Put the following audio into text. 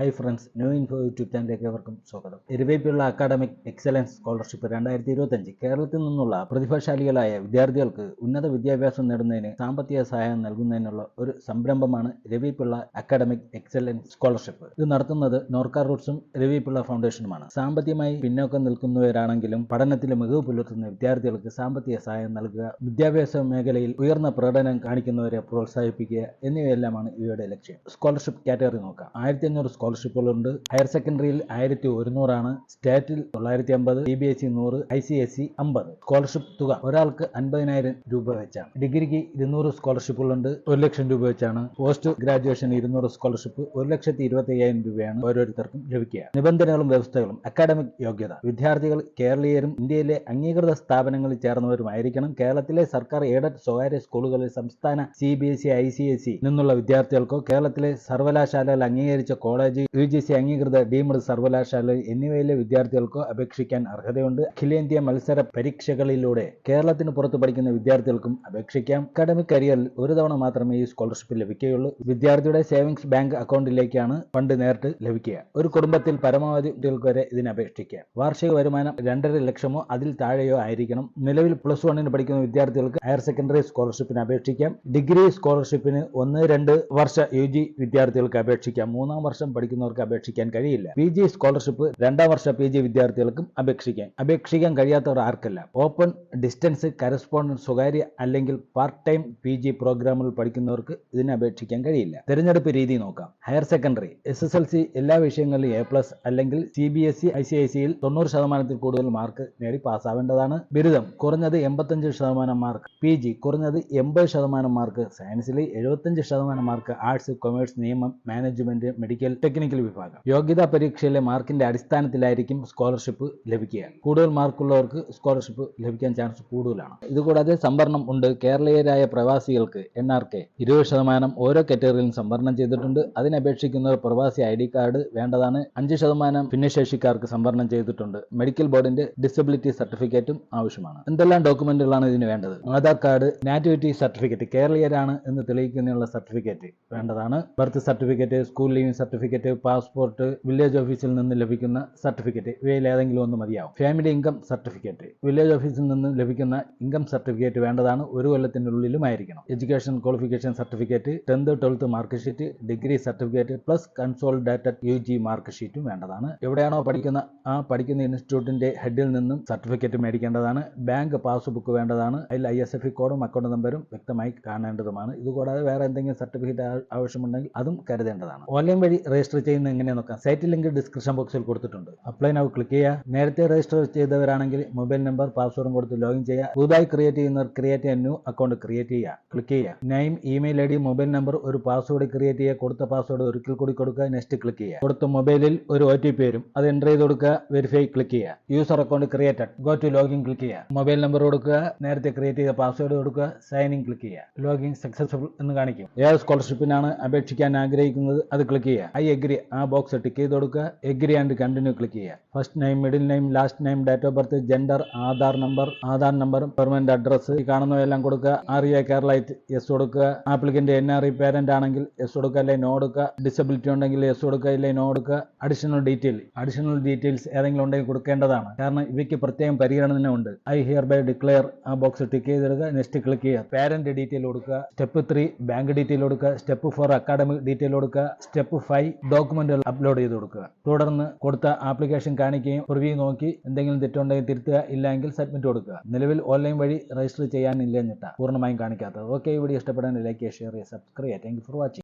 Hi friends new info YouTube ചാനലിലേക്ക് ഏവർക്കും സ്വാഗതം. ഇരുവേപ്പിയുള്ള അക്കാഡമിക് എക്സലൻസ് സ്കോളർഷിപ്പ് രണ്ടായിരത്തി ഇരുപത്തഞ്ച് കേരളത്തിൽ നിന്നുള്ള പ്രതിഭാശാലികളായ വിദ്യാർത്ഥികൾക്ക് ഉന്നത വിദ്യാഭ്യാസം നേടുന്നതിന് സാമ്പത്തിക സഹായം നൽകുന്നതിനുള്ള ഒരു സംരംഭമാണ് രവിപിള്ള അക്കാഡമിക് എക്സലൻസ് സ്കോളർഷിപ്പ് ഇത് നടത്തുന്നത് നോർക്ക റൂട്ട്സും രവിപിള്ള ഫൗണ്ടേഷനുമാണ്. സാമ്പത്തികമായി പിന്നോക്കം നിൽക്കുന്നവരാണെങ്കിലും പഠനത്തിൽ മികവ് പുലർത്തുന്ന വിദ്യാർത്ഥികൾക്ക് സാമ്പത്തിക സഹായം നൽകുക വിദ്യാഭ്യാസ മേഖലയിൽ ഉയർന്ന പ്രകടനം കാണിക്കുന്നവരെ പ്രോത്സാഹിപ്പിക്കുക എന്നിവയെല്ലാമാണ് ഇവയുടെ ലക്ഷ്യം. സ്കോളർഷിപ്പ് കാറ്റഗറി നോക്കാം. ആയിരത്തി അഞ്ഞൂറ് സ്കോളർഷിപ്പുകളുണ്ട്. ഹയർ സെക്കൻഡറിയിൽ ആയിരത്തി ഒരുന്നൂറാണ് സ്റ്റേറ്റിൽ തൊള്ളായിരത്തി അമ്പത് സി ബി എസ് ഇ നൂറ് ഐ സി എസ് സി അമ്പത്. സ്കോളർഷിപ്പ് തുക ഒരാൾക്ക് അൻപതിനായിരം രൂപ വെച്ചാണ്. ഡിഗ്രിക്ക് ഇരുന്നൂറ് സ്കോളർഷിപ്പുകളുണ്ട്. ഒരു ലക്ഷം രൂപ വെച്ചാണ്. പോസ്റ്റ് ഗ്രാജുവേഷൻ ഇരുന്നൂറ് സ്കോളർഷിപ്പ് ഒരു ലക്ഷത്തി ഇരുപത്തി അയ്യായിരം രൂപയാണ് ഓരോരുത്തർക്കും ലഭിക്കുക. നിബന്ധനകളും വ്യവസ്ഥകളും അക്കാഡമിക് യോഗ്യത. വിദ്യാർത്ഥികൾ കേരളീയരും ഇന്ത്യയിലെ അംഗീകൃത സ്ഥാപനങ്ങളിൽ ചേർന്നവരുമായിരിക്കണം. കേരളത്തിലെ സർക്കാർ എയ്ഡഡ് സ്വകാര്യ സ്കൂളുകളിൽ സംസ്ഥാന C B S E I C S C നിന്നുള്ള വിദ്യാർത്ഥികൾക്കോ കേരളത്തിലെ സർവകലാശാലകൾ അംഗീകരിച്ച കോളേജ് യു ജി സി അംഗീകൃത ഡീംഡ് സർവകലാശാല എന്നിവയിലെ വിദ്യാർത്ഥികൾക്ക് അപേക്ഷിക്കാൻ അർഹതയുണ്ട് അഖിലേന്ത്യാ മത്സര പരീക്ഷകളിലൂടെ കേരളത്തിന് പുറത്ത് പഠിക്കുന്ന വിദ്യാർത്ഥികൾക്കും അപേക്ഷിക്കാം അക്കാഡമിക് കരിയറിൽ ഒരു തവണ മാത്രമേ ഈ സ്കോളർഷിപ്പ് ലഭിക്കുകയുള്ളൂ വിദ്യാർത്ഥിയുടെ സേവിങ്സ് ബാങ്ക് അക്കൗണ്ടിലേക്കാണ് ഫണ്ട് നേരിട്ട് ലഭിക്കുക ഒരു കുടുംബത്തിൽ പരമാവധി കുട്ടികൾക്ക് വരെ ഇതിന് അപേക്ഷിക്കാം വാർഷിക വരുമാനം രണ്ടര ലക്ഷമോ അതിൽ താഴെയോ ആയിരിക്കണം നിലവിൽ പ്ലസ് വണ്ണിന് പഠിക്കുന്ന വിദ്യാർത്ഥികൾക്ക് ഹയർ സെക്കൻഡറി സ്കോളർഷിപ്പിന് അപേക്ഷിക്കാം ഡിഗ്രി സ്കോളർഷിപ്പിന് ഒന്ന് രണ്ട് വർഷ യു ജി വിദ്യാർത്ഥികൾക്ക് അപേക്ഷിക്കാം മൂന്നാം വർഷം പഠിക്കുന്നവർക്ക് അപേക്ഷിക്കാൻ കഴിയില്ല. പി ജി സ്കോളർഷിപ്പ് രണ്ടാം വർഷ പി ജി വിദ്യാർത്ഥികൾക്കും അപേക്ഷിക്കാം അപേക്ഷിക്കാൻ കഴിയാത്തവർ ആർക്കല്ല. ഓപ്പൺ ഡിസ്റ്റൻസ് കറസ്പോണ്ടൻസ് സ്വകാര്യ അല്ലെങ്കിൽ പാർട്ട് ടൈം പി ജി പ്രോഗ്രാമുകൾ പഠിക്കുന്നവർക്ക് ഇതിന് അപേക്ഷിക്കാൻ കഴിയില്ല. തിരഞ്ഞെടുപ്പ് രീതി നോക്കാം. Higher secondary S S L C എല്ലാ വിഷയങ്ങളിലും എ പ്ലസ് അല്ലെങ്കിൽ C B S E I C I സിയിൽ തൊണ്ണൂറ് ശതമാനത്തിൽ കൂടുതൽ മാർക്ക് നേടി പാസ്സാവേണ്ടതാണ്. ബിരുദം കുറഞ്ഞത് എൺപത്തഞ്ച് ശതമാനം മാർക്ക്. പി ജി കുറഞ്ഞത് എൺപത് ശതമാനം മാർക്ക്. സയൻസിൽ എഴുപത്തഞ്ച് ശതമാനം മാർക്ക്. ആർട്സ് കൊമേഴ്സ് നിയമം മാനേജ്മെന്റ് മെഡിക്കൽ ടെക്നിക്കൽ വിഭാഗം. യോഗ്യതാ പരീക്ഷയിലെ മാർക്കിന്റെ അടിസ്ഥാനത്തിലായിരിക്കും സ്കോളർഷിപ്പ് ലഭിക്കുക. കൂടുതൽ മാർക്കുള്ളവർക്ക് സ്കോളർഷിപ്പ് ലഭിക്കാൻ ചാൻസ് കൂടുതലാണ്. ഇതുകൂടാതെ സംവരണം ഉണ്ട്. കേരളീയരായ പ്രവാസികൾക്ക് എൻ ആർ കെ ഇരുപത് ശതമാനം ഓരോ കാറ്റഗറിയിലും സംവരണം ചെയ്തിട്ടുണ്ട്. അതിനപേക്ഷിക്കുന്നവർ പ്രവാസി ഐ ഡി കാർഡ് വേണ്ടതാണ്. അഞ്ച് ശതമാനം ഭിന്നശേഷിക്കാർക്ക് സംവരണം ചെയ്തിട്ടുണ്ട്. മെഡിക്കൽ ബോർഡിന്റെ ഡിസബിലിറ്റി സർട്ടിഫിക്കറ്റും ആവശ്യമാണ്. എന്തെല്ലാം ഡോക്യുമെന്റുകളാണ് ഇതിന് വേണ്ടത്? ആധാർ കാർഡ് നാറ്റിവിറ്റി സർട്ടിഫിക്കറ്റ് കേരളീയരാണ് എന്ന് തെളിയിക്കുന്നതിനുള്ള സർട്ടിഫിക്കറ്റ് വേണ്ടതാണ്. Birth certificate school leaving certificate passport village office നിന്ന് ലഭിക്കുന്ന സർട്ടിഫിക്കറ്റ് ഇവയിൽ ഏതെങ്കിലും ഒന്ന് മതിയാവും. Family income certificate. വില്ലേജ് ഓഫീസിൽ നിന്ന് ലഭിക്കുന്ന ഇൻകം സർട്ടിഫിക്കറ്റ് വേണ്ടതാണ് ഒരു കൊല്ലത്തിനുള്ളിലുമായിരിക്കണം education qualification certificate tenth twelfth mark sheet degree certificate plus consolidated U G mark ഷീറ്റും വേണ്ടതാണ്. എവിടെയാണോ പഠിക്കുന്ന ആ പഠിക്കുന്ന ഇൻസ്റ്റിറ്റ്യൂട്ടിന്റെ ഹെഡിൽ നിന്നും സർട്ടിഫിക്കറ്റ് മേടിക്കേണ്ടതാണ്. ബാങ്ക് പാസ്ബുക്ക് വേണ്ടതാണ്. അതിൽ ഐ എസ് എഫ് കോഡും അക്കൗണ്ട് നമ്പറും വ്യക്തമായി കാണേണ്ടതുമാണ്. ഇതുകൂടാതെ വേറെ എന്തെങ്കിലും സർട്ടിഫിക്കറ്റ് ആവശ്യമുണ്ടെങ്കിൽ അതും കരുതേണ്ടതാണ്. ഓൺലൈൻ വഴി രജിസ്റ്റർ ചെയ്യുന്ന എങ്ങനെ നോക്കാം? സൈറ്റ് ലിങ്ക് ഡിസ്ക്രിപ്ഷൻ ബോക്സിൽ കൊടുത്തിട്ടുണ്ട്. അപ്ലൈ നൗ ക്ലിക്ക് ചെയ്യുക. നേരത്തെ രജിസ്റ്റർ ചെയ്തവരാണെങ്കിൽ മൊബൈൽ നമ്പർ പാസ്വേഡും കൊടുത്ത് ലോഗിൻ ചെയ്യുക. പുതുതായി ക്രിയേറ്റ് ചെയ്യുന്നവർ create a new account create ചെയ്യുക. ക്ലിക്ക് ചെയ്യുക. Name email I D mobile number ഒരു പാസ്വേഡ് ക്രിയേറ്റ് ചെയ്യുക. കൊടുത്ത പാസ്വേഡ് ഒരിക്കൽ കൂടി കൊടുക്കുക. നെക്സ്റ്റ് ക്ലിക്ക് ചെയ്യുക. കൊടുത്ത മൊബൈലിൽ ഒരു ഒ ടി പി വരും. അത് എന്റർ ചെയ്ത് കൊടുക്കുക. വെരിഫൈ ക്ലിക്ക് ചെയ്യുക. User account created go to login click ചെയ്യുക. മൊബൈൽ നമ്പർ കൊടുക്കുക. നേരത്തെ ക്രിയേറ്റ് ചെയ്ത പാസ്വേഡ് കൊടുക്കുക. സൈൻ ഇൻ ക്ലിക്ക് ചെയ്യുക. ലോഗിൻ സക്സസ്ഫുൾ എന്ന് കാണിക്കും. ഏത് സ്കോളർഷിപ്പിനാണ് അപേക്ഷിക്കാൻ ആഗ്രഹിക്കുന്നത്. അത് ക്ലിക്ക് ചെയ്യുക. ഐ എഗ്രി ആ ബോക്സ് ടിക്ക് ചെയ്ത് കൊടുക്കുക. എഗ്രി ആൻഡ് കണ്ടിന്യൂ ക്ലിക്ക് ചെയ്യുക. First name middle name last name date of birth gender Aadhaar number Aadhaar number permanent address ഈ കാണുന്നവയെല്ലാം കൊടുക്കുക. ആറിയ കേരളൈറ്റ് എസ് കൊടുക്കുക. Applicant N R E parent ആണെങ്കിൽ എസ് കൊടുക്കുക അല്ലെങ്കിൽ നോ കൊടുക്കുക. ഡിസബിലിറ്റി ഉണ്ടെങ്കിൽ എസ് കൊടുക്കുക ഇല്ലെങ്കിൽ നോ കൊടുക്കുക. അഡീഷണൽ ഡീറ്റെയിൽ അഡീഷണൽ ഡീറ്റെയിൽസ് ഏതെങ്കിലും ഉണ്ടെങ്കിൽ കൊടുക്കേണ്ടതാണ്. കാരണം ഇവയ്ക്ക് പ്രത്യേകം പരിഗണന ഉണ്ട്. ഐ ഹിയർ ബൈ ഡിക്ലെയർ ആ ബോക്സ് ടിക്ക് ചെയ്തെടുക്കുക നെക്സ്റ്റ് ക്ലിക്ക് ചെയ്യുക. പാരന്റ് ഡീറ്റെയിൽ കൊടുക്കുക. സ്റ്റെപ്പ് ത്രീ ബാങ്ക് ഡീറ്റെയിൽ കൊടുക്കുക. സ്റ്റെപ്പ് ഫോർ അക്കാഡമിക് ഡീറ്റെയിൽ കൊടുക്കുക. സ്റ്റെപ്പ് ഫൈവ് ഡോക്യുമെന്റുകൾ അപ്ലോഡ് ചെയ്ത് കൊടുക്കുക. തുടർന്ന് കൊടുത്ത ആപ്ലിക്കേഷൻ കാണിക്കുകയും റിവ്യൂ നോക്കി എന്തെങ്കിലും തെറ്റുണ്ടെങ്കിൽ തിരുത്തുക ഇല്ലെങ്കിൽ സബ്മിറ്റ് കൊടുക്കുക. നിലവിൽ ഓൺലൈൻ വഴി രജിസ്റ്റർ ചെയ്യാനില്ലെന്നിട്ട പൂർണമായും കാണിക്കാത്തത്. ഓക്കെ വീഡിയോ ഇഷ്ടപ്പെടാൻ ലൈക്ക് ചെയ്യുക ഷെയർ ചെയ്യുക സബ്സ്ക്രൈബ് ചെയ്യുക താങ്ക് ഫോർ വാച്ചിങ്